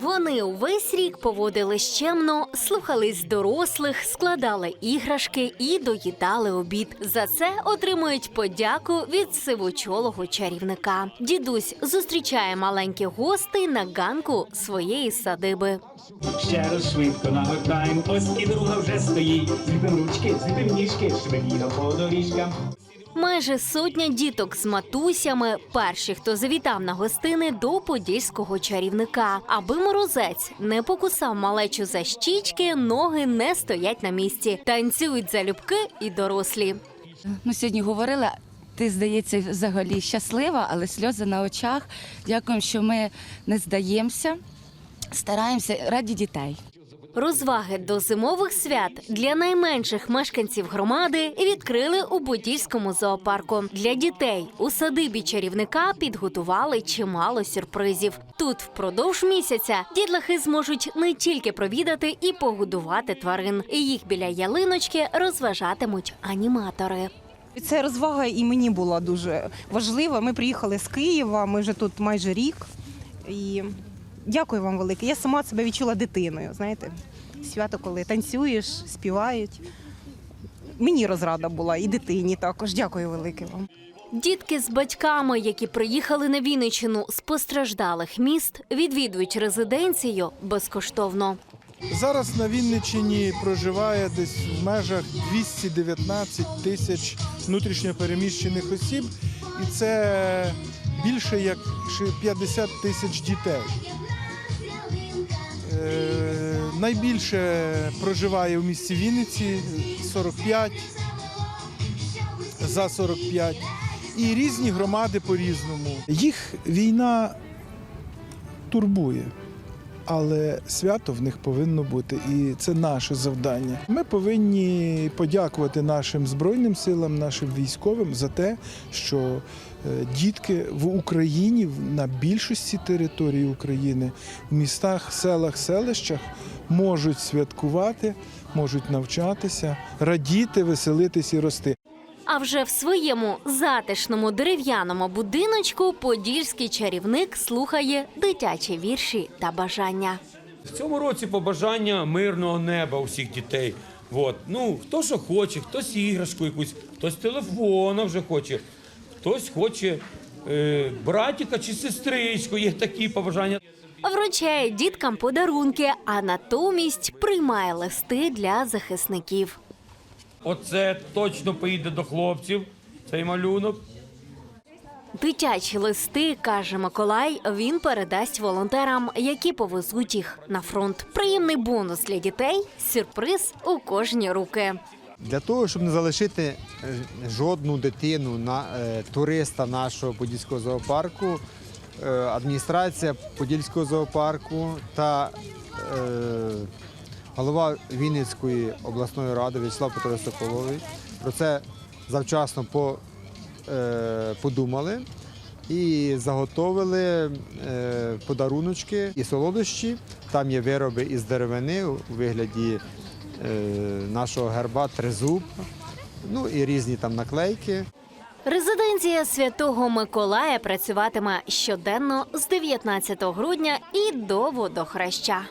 Вони увесь рік поводили щемно, слухались дорослих, складали іграшки і доїдали обід. За це отримують подяку від сивочолого чарівника. Дідусь зустрічає маленьких гостей на ганку своєї садиби. Ще раз швидко нагортаємо, ось і друга вже стоїть. Зліпим ручки, зліпим ніжки, швидко по доріжкам. Майже сотня діток з матусями перші, хто завітав на гостини до подільського чарівника. Аби морозець не покусав малечу за щічки, ноги не стоять на місці. Танцюють залюбки і дорослі. Ну, сьогодні говорила. Ти, здається, взагалі щаслива, але сльози на очах. Дякуємо, що ми не здаємося, стараємося раді дітей. Розваги до зимових свят для найменших мешканців громади відкрили у Подільському зоопарку. Для дітей у садибі чарівника підготували чимало сюрпризів. Тут впродовж місяця дітлахи зможуть не тільки провідати і погодувати тварин. Їх біля ялиночки розважатимуть аніматори. Це розвага і мені була дуже важлива. Ми приїхали з Києва, ми вже тут майже рік. І дякую вам велике. Я сама себе відчула дитиною. Знаєте, свято, коли танцюєш, співають. Мені розрада була і дитині також. Дякую велике вам. Дітки з батьками, які приїхали на Вінниччину з постраждалих міст, відвідують резиденцію безкоштовно. Зараз на Вінниччині проживає десь в межах 219 тисяч внутрішньопереміщених осіб, і це більше як ши- 50 тисяч дітей. Е, найбільше проживає в місті Вінниці 45, за 45. І різні громади по-різному. Їх війна турбує але свято в них повинно бути, і це наше завдання. Ми повинні подякувати нашим збройним силам, нашим військовим за те, що е, дітки в Україні на більшості території України, в містах, селах, селищах можуть святкувати, можуть навчатися, радіти, веселитись і рости. А вже в своєму затишному дерев'яному будиночку подільський чарівник слухає дитячі вірші та бажання. В цьому році побажання мирного неба у всіх дітей. От. Ну, хто що хоче, хтось іграшку якусь, хтось телефона вже хоче, хтось хоче е, братіка чи сестричку, є такі побажання. Вручає діткам подарунки, а натомість приймає листи для захисників. Оце точно поїде до хлопців, цей малюнок. Дитячі листи, каже Миколай, він передасть волонтерам, які повезуть їх на фронт. Приємний бонус для дітей сюрприз у кожні руки. Для того, щоб не залишити е, жодну дитину на е, туриста нашого подільського зоопарку, е, адміністрація подільського зоопарку та е, голова Вінницької обласної ради В'ячеслав Петрович Соколович про це завчасно е, подумали і заготовили е, подаруночки і солодощі. Там є вироби із деревини у вигляді е, нашого герба тризуб, ну і різні там наклейки. Резиденція Святого Миколая працюватиме щоденно з 19 грудня і до водохреща.